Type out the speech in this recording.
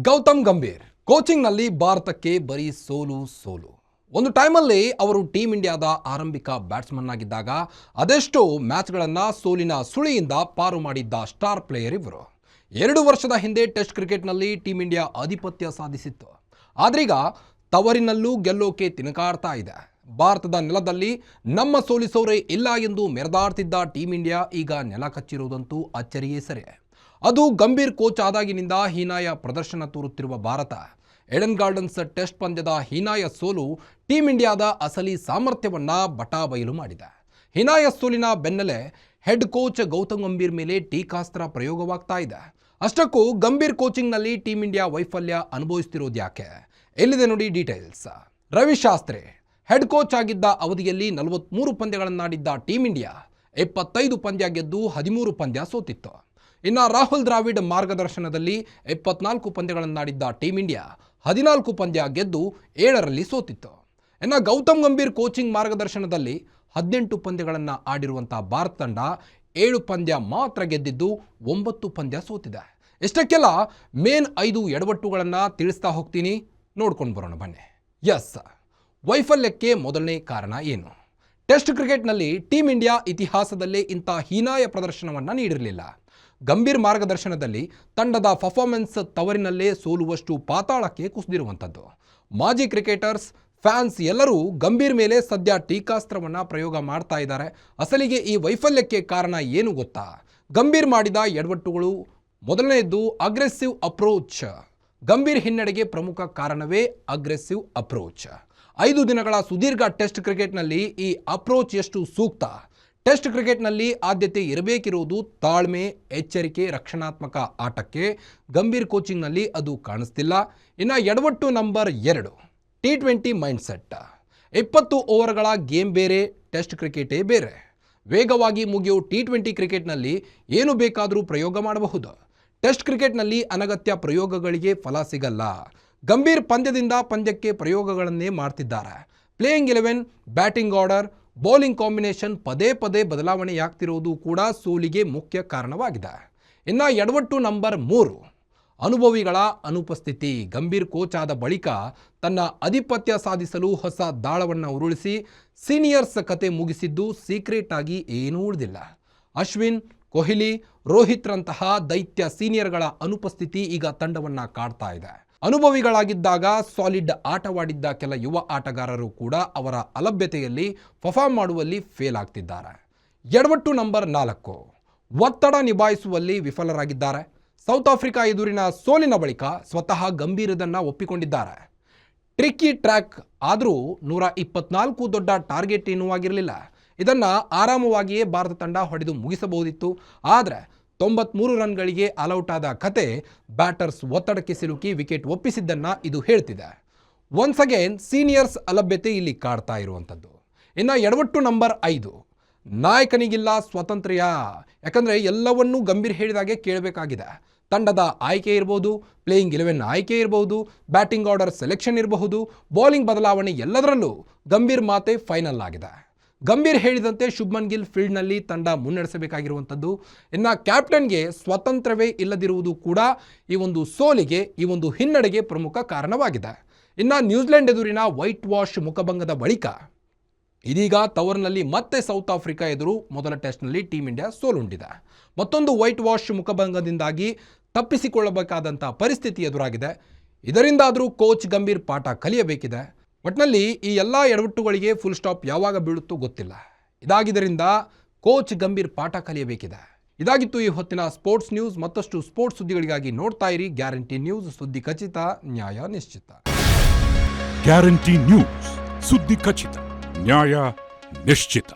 ಗೌತಮ್ ಗಂಭೀರ್. ಕೋಚಿಂಗ್ನಲ್ಲಿ ಭಾರತಕ್ಕೆ ಬರೀ ಸೋಲು ಸೋಲು. ಒಂದು ಟೈಮಲ್ಲಿ ಅವರು ಟೀಮ್ ಇಂಡಿಯಾದ ಆರಂಭಿಕ ಬ್ಯಾಟ್ಸ್ಮನ್ ಆಗಿದ್ದಾಗ ಅದೆಷ್ಟೋ ಮ್ಯಾಚ್ಗಳನ್ನು ಸೋಲಿನ ಸುಳಿಯಿಂದ ಪಾರು ಮಾಡಿದ್ದ ಸ್ಟಾರ್ ಪ್ಲೇಯರ್ ಇವರು. ಎರಡು ವರ್ಷದ ಹಿಂದೆ ಟೆಸ್ಟ್ ಕ್ರಿಕೆಟ್ನಲ್ಲಿ ಟೀಮ್ ಇಂಡಿಯಾ ಆಧಿಪತ್ಯ ಸಾಧಿಸಿತ್ತು. ಆದ್ರೀಗ ತವರಿನಲ್ಲೂ ಗೆಲ್ಲೋಕೆ ತಿನಕಾಡ್ತಾ ಇದೆ. ಭಾರತದ ನೆಲದಲ್ಲಿ ನಮ್ಮ ಸೋಲಿಸೋರೇ ಇಲ್ಲ ಎಂದು ಮೆರೆದಾಡ್ತಿದ್ದ ಟೀಮ್ ಇಂಡಿಯಾ ಈಗ ನೆಲ ಕಚ್ಚಿರುವುದಂತೂ ಅಚ್ಚರಿಯೇ ಸರಿ. ಅದು ಗಂಭೀರ್ ಕೋಚ್ ಆದಾಗಿನಿಂದ ಹೀನಾಯ ಪ್ರದರ್ಶನ ತೋರುತ್ತಿರುವ ಭಾರತ. ಎಡನ್ ಗಾರ್ಡನ್ಸ್ ಟೆಸ್ಟ್ ಪಂದ್ಯದ ಹೀನಾಯ ಸೋಲು ಟೀಂ ಇಂಡಿಯಾದ ಅಸಲಿ ಸಾಮರ್ಥ್ಯವನ್ನ ಬಟಾಬಯಲು ಮಾಡಿದೆ. ಹೀನಾಯ ಸೋಲಿನ ಬೆನ್ನಲ್ಲೇ ಹೆಡ್ ಕೋಚ್ ಗೌತಮ್ ಗಂಭೀರ್ ಮೇಲೆ ಟೀಕಾಸ್ತ್ರ ಪ್ರಯೋಗವಾಗ್ತಾ ಇದೆ. ಅಷ್ಟಕ್ಕೂ ಗಂಭೀರ್ ಕೋಚಿಂಗ್ನಲ್ಲಿ ಟೀಂ ಇಂಡಿಯಾ ವೈಫಲ್ಯ ಅನುಭವಿಸ್ತಿರೋದು ಯಾಕೆ? ಎಲ್ಲಿದೆ ನೋಡಿ ಡೀಟೇಲ್ಸ್. ರವಿಶಾಸ್ತ್ರಿ ಹೆಡ್ ಕೋಚ್ ಆಗಿದ್ದ ಅವಧಿಯಲ್ಲಿ ನಲವತ್ತ್ಮೂರು ಪಂದ್ಯಗಳನ್ನಾಡಿದ್ದ ಟೀಂ ಇಂಡಿಯಾ ಇಪ್ಪತ್ತೈದು ಪಂದ್ಯ ಗೆದ್ದು ಹದಿಮೂರು ಪಂದ್ಯ ಸೋತಿತ್ತು. ಇನ್ನು ರಾಹುಲ್ ದ್ರಾವಿಡ್ ಮಾರ್ಗದರ್ಶನದಲ್ಲಿ ಇಪ್ಪತ್ನಾಲ್ಕು ಪಂದ್ಯಗಳನ್ನಾಡಿದ್ದ ಟೀಮ್ ಇಂಡಿಯಾ ಹದಿನಾಲ್ಕು ಪಂದ್ಯ ಗೆದ್ದು ಏಳರಲ್ಲಿ ಸೋತಿತ್ತು. ಇನ್ನು ಗೌತಮ್ ಗಂಭೀರ್ ಕೋಚಿಂಗ್ ಮಾರ್ಗದರ್ಶನದಲ್ಲಿ ಹದಿನೆಂಟು ಪಂದ್ಯಗಳನ್ನು ಆಡಿರುವಂಥ ಭಾರತ ತಂಡ ಏಳು ಪಂದ್ಯ ಮಾತ್ರ ಗೆದ್ದಿದ್ದು ಒಂಬತ್ತು ಪಂದ್ಯ ಸೋತಿದೆ. ಇಷ್ಟಕ್ಕೆಲ್ಲ ಮೇನ್ ಐದು ಎಡವಟ್ಟುಗಳನ್ನು ತಿಳಿಸ್ತಾ ಹೋಗ್ತೀನಿ. ನೋಡ್ಕೊಂಡು ಬರೋಣ ಬನ್ನಿ. ಎಸ್, ವೈಫಲ್ಯಕ್ಕೆ ಮೊದಲನೇ ಕಾರಣ ಏನು? ಟೆಸ್ಟ್ ಕ್ರಿಕೆಟ್ನಲ್ಲಿ ಟೀಮ್ ಇಂಡಿಯಾ ಇತಿಹಾಸದಲ್ಲೇ ಇಂಥ ಹೀನಾಯ ಪ್ರದರ್ಶನವನ್ನು ನೀಡಿರಲಿಲ್ಲ. ಗಂಭೀರ್ ಮಾರ್ಗದರ್ಶನದಲ್ಲಿ ತಂಡದ ಪರ್ಫಾರ್ಮೆನ್ಸ್ ತವರಿನಲ್ಲೇ ಸೋಲುವಷ್ಟು ಪಾತಾಳಕ್ಕೆ ಕುಸಿದಿರುವಂಥದ್ದು. ಮಾಜಿ ಕ್ರಿಕೆಟರ್ಸ್ ಫ್ಯಾನ್ಸ್ ಎಲ್ಲರೂ ಗಂಭೀರ್ ಮೇಲೆ ಸದ್ಯ ಟೀಕಾಸ್ತ್ರವನ್ನು ಪ್ರಯೋಗ ಮಾಡ್ತಾ ಇದ್ದಾರೆ. ಅಸಲಿಗೆ ಈ ವೈಫಲ್ಯಕ್ಕೆ ಕಾರಣ ಏನು ಗೊತ್ತಾ? ಗಂಭೀರ್ ಮಾಡಿದ ಎಡವಟ್ಟುಗಳು, ಮೊದಲನೆಯದ್ದು ಅಗ್ರೆಸಿವ್ ಅಪ್ರೋಚ್ ಗಂಭೀರ್ ಹಿನ್ನಡೆಗೆ ಪ್ರಮುಖ ಕಾರಣವೇ ಅಗ್ರೆಸಿವ್ ಅಪ್ರೋಚ್ ಐದು ದಿನಗಳ ಸುದೀರ್ಘ ಟೆಸ್ಟ್ ಕ್ರಿಕೆಟ್ನಲ್ಲಿ ಈ ಅಪ್ರೋಚ್ ಎಷ್ಟು ಸೂಕ್ತ? ಟೆಸ್ಟ್ ಕ್ರಿಕೆಟ್ನಲ್ಲಿ ಆದ್ಯತೆ ಇರಬೇಕಿರುವುದು ತಾಳ್ಮೆ, ಎಚ್ಚರಿಕೆ, ರಕ್ಷಣಾತ್ಮಕ ಆಟಕ್ಕೆ. ಗಂಭೀರ್ ಕೋಚಿಂಗ್ನಲ್ಲಿ ಅದು ಕಾಣಿಸ್ತಿಲ್ಲ. ಇನ್ನು ಎಡವಟ್ಟು ನಂಬರ್ ಎರಡು, ಟಿ ಟ್ವೆಂಟಿ ಮೈಂಡ್ಸೆಟ್. ಇಪ್ಪತ್ತು ಓವರ್ಗಳ ಗೇಮ್ ಬೇರೆ, ಟೆಸ್ಟ್ ಕ್ರಿಕೆಟೇ ಬೇರೆ. ವೇಗವಾಗಿ ಮುಗಿಯೋ ಟಿ ಟ್ವೆಂಟಿ ಕ್ರಿಕೆಟ್ನಲ್ಲಿ ಏನು ಬೇಕಾದರೂ ಪ್ರಯೋಗ ಮಾಡಬಹುದು. ಟೆಸ್ಟ್ ಕ್ರಿಕೆಟ್ನಲ್ಲಿ ಅನಗತ್ಯ ಪ್ರಯೋಗಗಳಿಗೆ ಫಲ ಸಿಗಲ್ಲ. ಗಂಭೀರ್ ಪಂದ್ಯದಿಂದ ಪಂದ್ಯಕ್ಕೆ ಪ್ರಯೋಗಗಳನ್ನೇ ಮಾಡ್ತಿದ್ದಾರೆ. Playing eleven, batting order bowling combination ಪದೇ ಪದೇ ಬದಲಾವಣೆಯಾಗ್ತಿರೋದು ಕೂಡ ಸೋಲಿಗೆ ಮುಖ್ಯ ಕಾರಣವಾಗಿದೆ. ಇನ್ನು ಎಡವಟ್ಟು ನಂಬರ್ ಮೂರು. ಅನುಭವಿಗಳ ಅನುಪಸ್ಥಿತಿ. ಗಂಭೀರ್ ಕೋಚ್ ಆದ ಬಳಿಕ ತನ್ನ ಅಧಿಪತ್ಯ ಸಾಧಿಸಲು ಹೊಸ ದಾಳವನ್ನು ಉರುಳಿಸಿ ಸೀನಿಯರ್ಸ್ ಕತೆ ಮುಗಿಸಿದ್ದು ಸೀಕ್ರೆಟ್ ಆಗಿ ಏನೂ ಉಳಿದಿಲ್ಲ. ಅಶ್ವಿನ್, ಕೊಹ್ಲಿ, ರೋಹಿತ್ರಂತಹ ದೈತ್ಯ ಸೀನಿಯರ್ಗಳ ಅನುಪಸ್ಥಿತಿ ಈಗ ತಂಡವನ್ನು ಕಾಡ್ತಾ ಇದೆ. ಅನುಭವಿಗಳಾಗಿದ್ದಾಗ ಸಾಲಿಡ್ ಆಟವಾಡಿದ್ದ ಕೆಲ ಯುವ ಆಟಗಾರರು ಕೂಡ ಅವರ ಅಲಭ್ಯತೆಯಲ್ಲಿ ಪರ್ಫಾರ್ಮ್ ಮಾಡುವಲ್ಲಿ ಫೇಲ್ ಆಗ್ತಿದ್ದಾರೆ. ಎಡವಟ್ಟು ನಂಬರ್ ನಾಲ್ಕು. ಒತ್ತಡ ನಿಭಾಯಿಸುವಲ್ಲಿ ವಿಫಲರಾಗಿದ್ದಾರೆ. ಸೌತ್ ಆಫ್ರಿಕಾ ಎದುರಿನ ಸೋಲಿನ ಬಳಿಕ ಸ್ವತಃ ಗಂಭೀರದನ್ನ ಒಪ್ಪಿಕೊಂಡಿದ್ದಾರೆ. ಟ್ರಿಕ್ಕಿ ಟ್ರ್ಯಾಕ್ ಆದರೂ ನೂರ ಇಪ್ಪತ್ನಾಲ್ಕು ದೊಡ್ಡ ಟಾರ್ಗೆಟ್ ಏನೂ ಆಗಿರಲಿಲ್ಲ. ಇದನ್ನು ಆರಾಮವಾಗಿಯೇ ಭಾರತ ತಂಡ ಹೊಡೆದು ಮುಗಿಸಬಹುದಿತ್ತು. ಆದರೆ ತೊಂಬತ್ಮೂರು ರನ್ಗಳಿಗೆ ಆಲ್ಔಟ್ ಆದ ಕತೆ ಬ್ಯಾಟರ್ಸ್ ಒತ್ತಡಕ್ಕೆ ಸಿಲುಕಿ ವಿಕೆಟ್ ಒಪ್ಪಿಸಿದ್ದನ್ನು ಇದು ಹೇಳ್ತಿದೆ. ಒನ್ಸ್ ಅಗೇನ್ ಸೀನಿಯರ್ಸ್ ಅಲಭ್ಯತೆ ಇಲ್ಲಿ ಕಾಡ್ತಾ ಇರುವಂಥದ್ದು ಇನ್ನು ಎಡವಟ್ಟು ನಂಬರ್ ಐದು. ನಾಯಕನಿಗಿಲ್ಲ ಸ್ವಾತಂತ್ರ್ಯ. ಯಾಕಂದರೆ ಎಲ್ಲವನ್ನೂ ಗಂಭೀರ್ ಹೇಳಿದಾಗೆ ಕೇಳಬೇಕಾಗಿದೆ. ತಂಡದ ಆಯ್ಕೆ ಇರ್ಬೋದು ಪ್ಲೇಯಿಂಗ್ ಇಲೆವೆನ್ ಆಯ್ಕೆ ಇರಬಹುದು ಬ್ಯಾಟಿಂಗ್ ಆರ್ಡರ್ ಸೆಲೆಕ್ಷನ್ ಇರಬಹುದು ಬೌಲಿಂಗ್ ಬದಲಾವಣೆ ಎಲ್ಲದರಲ್ಲೂ ಗಂಭೀರ್ ಮಾತೆ ಫೈನಲ್ ಆಗಿದೆ. ಗಂಭೀರ್ ಹೇಳಿದಂತೆ ಶುಭ್ಮನ್ ಗಿಲ್ ಫೀಲ್ಡ್ನಲ್ಲಿ ತಂಡ ಮುನ್ನಡೆಸಬೇಕಾಗಿರುವಂಥದ್ದು. ಇನ್ನು ಕ್ಯಾಪ್ಟನ್ಗೆ ಸ್ವತಂತ್ರವೇ ಇಲ್ಲದಿರುವುದು ಕೂಡ ಈ ಒಂದು ಸೋಲಿಗೆ, ಈ ಒಂದು ಹಿನ್ನಡೆಗೆ ಪ್ರಮುಖ ಕಾರಣವಾಗಿದೆ. ಇನ್ನು ನ್ಯೂಜಿಲೆಂಡ್ ಎದುರಿನ ವೈಟ್ ವಾಶ್ ಮುಖಭಂಗದ ಬಳಿಕ ಇದೀಗ ತವರ್ನಲ್ಲಿ ಮತ್ತೆ ಸೌತ್ ಆಫ್ರಿಕಾ ಎದುರು ಮೊದಲ ಟೆಸ್ಟ್ನಲ್ಲಿ ಟೀಮ್ ಇಂಡಿಯಾ ಸೋಲುಂಡಿದೆ. ಮತ್ತೊಂದು ವೈಟ್ ವಾಶ್ ಮುಖಭಂಗದಿಂದಾಗಿ ತಪ್ಪಿಸಿಕೊಳ್ಳಬೇಕಾದಂಥ ಪರಿಸ್ಥಿತಿ ಎದುರಾಗಿದೆ. ಇದರಿಂದಾದರೂ ಕೋಚ್ ಗಂಭೀರ್ ಪಾಠ ಕಲಿಯಬೇಕಿದೆ. ಒಟ್ಟಿನಲ್ಲಿ ಈ ಎಲ್ಲ ಎಡವಟ್ಟುಗಳಿಗೆ ಫುಲ್ ಸ್ಟಾಪ್ ಯಾವಾಗ ಬೀಳುತ್ತೋ ಗೊತ್ತಿಲ್ಲ. ಇದಾಗಿದ್ದರಿಂದ ಕೋಚ್ ಗಂಭೀರ್ ಪಾಠ ಕಲಿಯಬೇಕಿದೆ. ಇದಾಗಿತ್ತು ಈ ಹೊತ್ತಿನ ಸ್ಪೋರ್ಟ್ಸ್ ನ್ಯೂಸ್ ಮತ್ತಷ್ಟು ಸ್ಪೋರ್ಟ್ಸ್ ಸುದ್ದಿಗಳಿಗಾಗಿ ನೋಡ್ತಾ ಇರಿ. ಗ್ಯಾರಂಟಿ ನ್ಯೂಸ್ ಸುದ್ದಿ ಖಚಿತ, ನ್ಯಾಯ ನಿಶ್ಚಿತ. ಗ್ಯಾರಂಟಿ ನ್ಯೂಸ್ ಸುದ್ದಿ ಖಚಿತ, ನ್ಯಾಯ ನಿಶ್ಚಿತ.